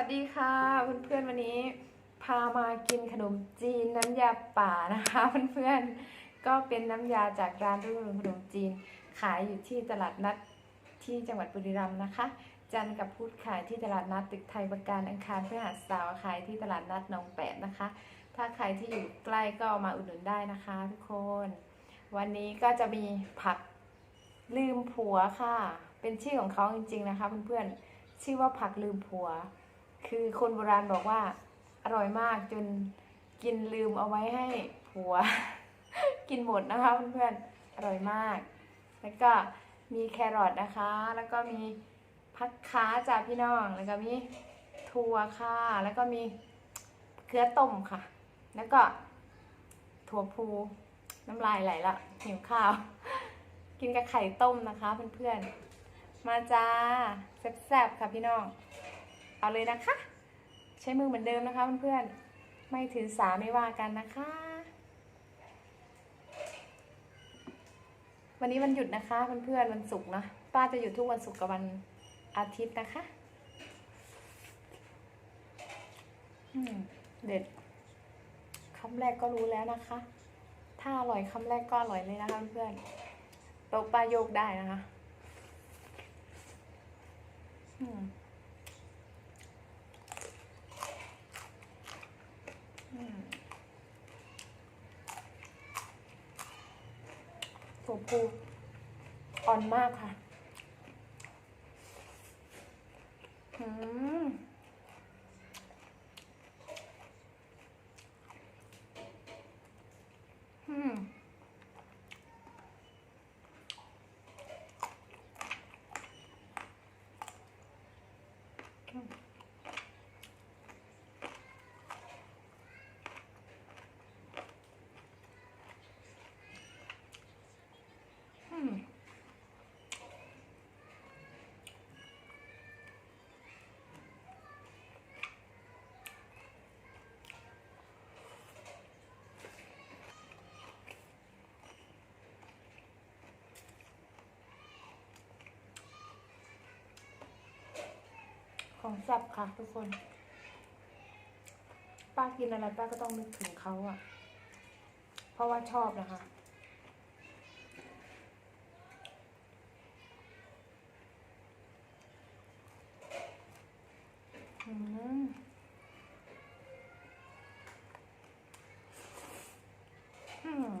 วัสดีค่ะเพื่อนๆวันนี้พามากินขนมจีนน้ำยาป่านะคะเพื่อนๆก็เป็นน้ำยาจากร้านรุ่งเรืองขนมจีน ขายอยู่ที่ตลาดนัดที่จังหวัดบุรีรัมย์นะคะ จันกับพุธขายที่ตลาดนัดตึกไทยประการอังคารพฤหัสเสาร์ขายที่ตลาดนัดหนองแปดนะคะ ถ้าใครที่อยู่ใกล้ก็มาอุดหนุนได้นะคะทุกคน วันนี้ก็จะมีผักลืมผัวค่ะ เป็นชื่อของเขาจริง ๆนะคะเพื่อนๆชื่อว่าผักลืมผัว คือคนโบราณบอกว่า อร่อยมากจนกินลืมเอาไว้ให้ผัว กินหมดนะคะเพื่อนๆอร่อยมาก แล้วก็มีแครอทนะคะ แล้วก็มีพักค้าจากพี่น้อง แล้วก็มีถั่วค่ะ แล้วก็มีเกลือต้มค่ะ แล้วก็ถั่วพูน้ำลายไหลละหิวข้าว กินกับไข่ต้มนะคะเพื่อนๆ มาจ้าแซ่บๆค่ะพี่น้อง เอาเลยนะคะ ใช้มือเหมือนเดิมนะคะเพื่อนๆไม่ถือสาไม่ว่ากันนะคะ วันนี้วันหยุดนะคะเพื่อนๆวันศุกร์นะป้าจะหยุดทุกวันศุกร์กับวันอาทิตย์นะคะเด็ดคำแรกก็รู้แล้วนะคะ ถ้าอร่อยคำแรกก็อร่อยเลยนะคะเพื่อนๆต๊ะป้าโยกได้นะคะ อืม อืม ถั่วพูอ่อนมากค่ะ อืม อืม อืม ของแซ่บค่ะทุกคน ป้ากินอะไรป้าก็ต้องนึกถึงเขาอะเพราะว่าชอบนะคะอืมอืม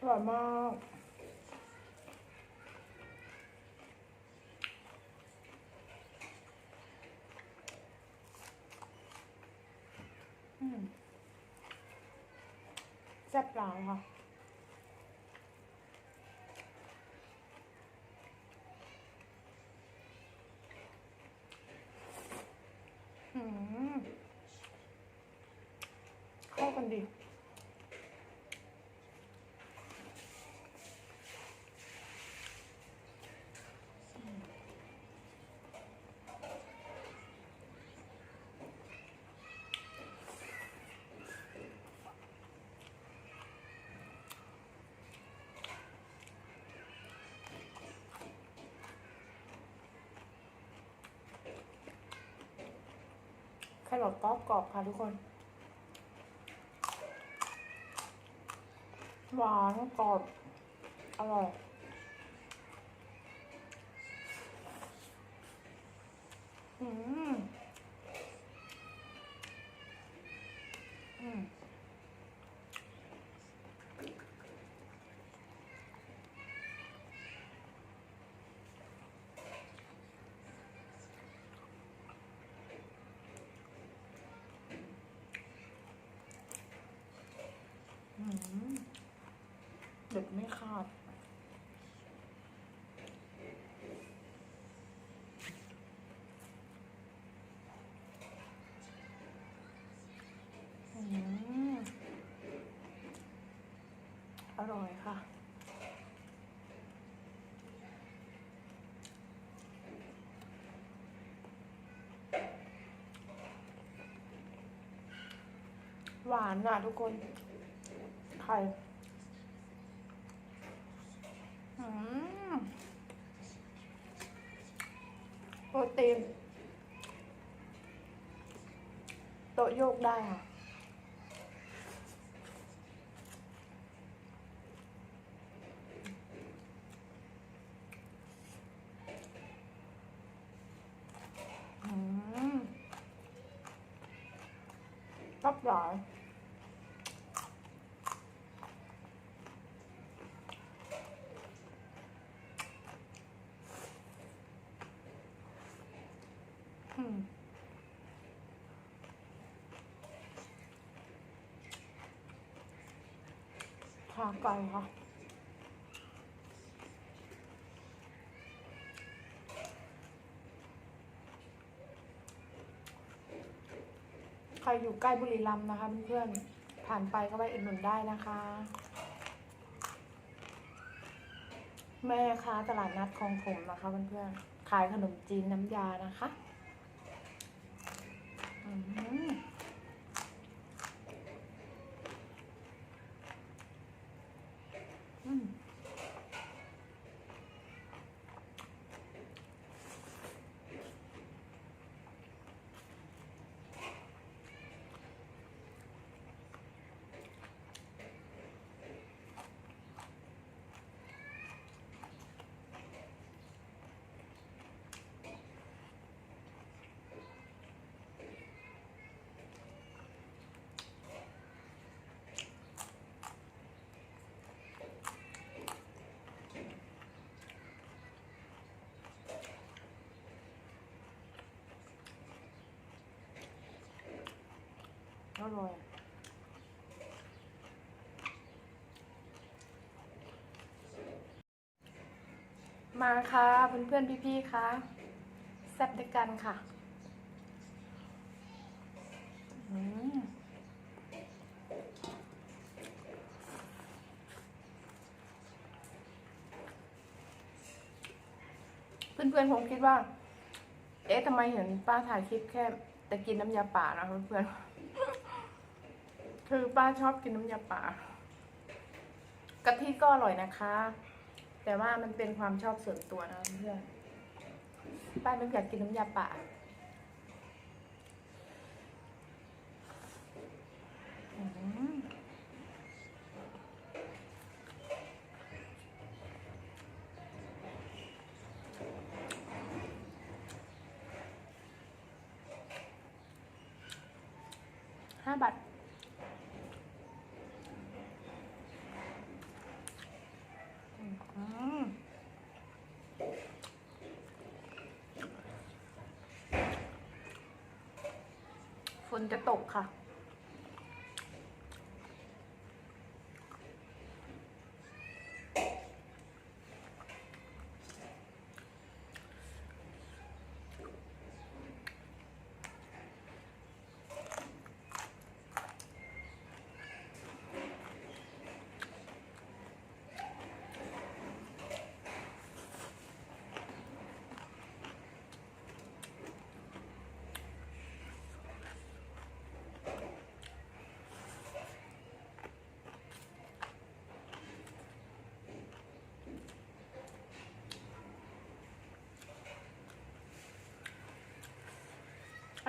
อร่อยมากแซ่บหลายค่ะ เข้ากันดี รอทกรอบกรอบค่ะทุกคน หวานกรอบ อร่อยอืม อืม อืม เด็ดไม่ขาดอืมอร่อยค่ะหวานอะทุกคน ไข่ อืมโปรตีน โตะโยกได้ค่ะอืมรับหลายอืม ขาไก่ค่ะใครอยู่ใกล้บุรีรัมย์นะคะเพื่อนๆผ่านไปก็ไปอุดหนุนได้นะคะ แม่ค้าตลาดนัดคลองผมนะคะเพื่อนๆขายขนมจีนน้ำยานะคะ อืมอืมอ ร่อยมาค่ะเพื่อนๆพี่ๆค่ะแซ่บด้วยกันค่ะอืมเพื่อนๆคงคิดว่า เอ๊ะทำไมเห็นป้าถ่ายคลิปแค่แต่กินน้ำยาป่านะเพื่อนๆ คือป้าชอบกินน้ำยาป่ากะทิก็อร่อยนะคะ แต่ว่ามันเป็นความชอบส่วนตัวนะเพื่อนป้านึกอยากกินน้ำยาป่าห้าบาท อืมฝ นจะตกค่ะ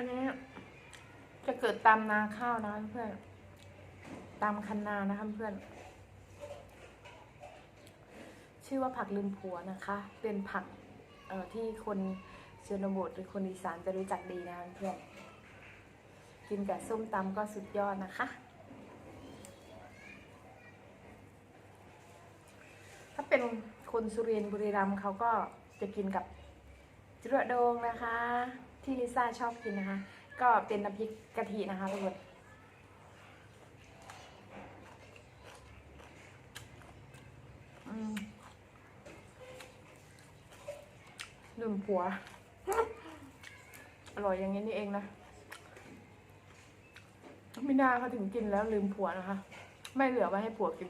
อันนี้จะเกิดตามนาข้าวนะเพื่อน ตามคันนานะคะเพื่อน ชื่อว่าผักลืมผัวนะคะ เป็นผักเอ่อที่คนชนบทหรือคนอีสานจะรู้จักดีนะเพื่อน กินกับส้มตำก็สุดยอดนะคะ ถ้าเป็นคนสุรินทร์บุรีรัมย์เขาก็จะกินกับเจือโดงนะคะ ที่ลิซ่าชอบกินนะคะ ก็เป็นน้ำพริกกะทินะคะทุกคนลืมผัว อร่อยอย่างนี้นี่เองนะไม่น่าเขาถึงกินแล้วลืมผัวนะคะ ไม่เหลือไว้ให้ผัวกิน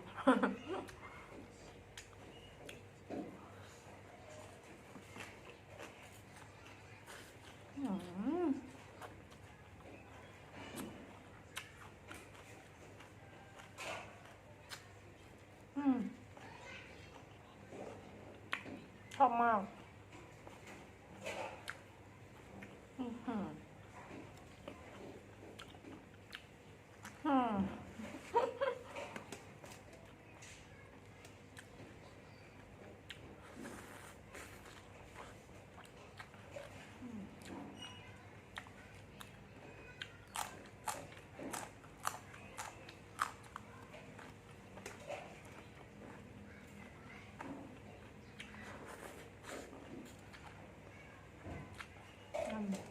อืมอืม อบมากอื้อหืออืม อืม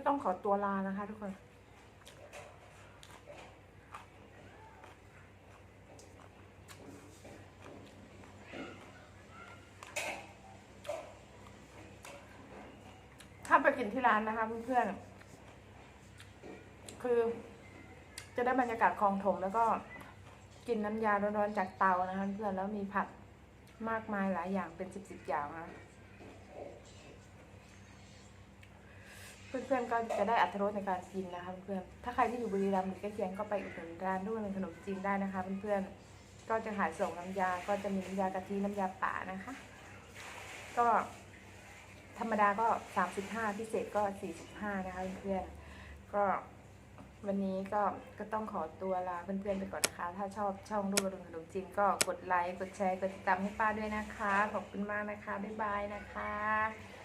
ก็ต้องขอตัวลานะคะทุกคนถ้าไปกินที่ร้านนะคะเพื่อนๆ คือจะได้บรรยากาศคลองถมแล้วก็กินน้ำยาร้อนๆจากเตานะคะเพื่อนแล้วมีผักมากมายหลายอย่างเป็นสิบสิบอย่างนะ เพื่อนๆก็จะได้อัตรสในการกินนะคะเพื่อนๆถ้าใครที่อยู่บุรีรัมย์หรือใกล้เคียงก็ไปอุดหนุนร้านด้วยเป็นขนมจีนได้นะคะเพื่อนๆก็จะขายส่งน้ำยา ก็จะมีน้ำยากะทิน้ำยาป่านะคะ ก็ธรรมดาก็สามสิบห้าพิเศษก็สี่สิบห้านะคะเพื่อนๆก็วันนี้ก็ก็ต้องขอตัวลาเพื่อนๆไปก่อนนะคะ ถ้าชอบช่องรูปรุงขนมจีนก็กดไลค์ กดแชร์ กดติดตามให้ป้าด้วยนะคะ ขอบคุณมากนะคะ บ๊ายบายนะคะ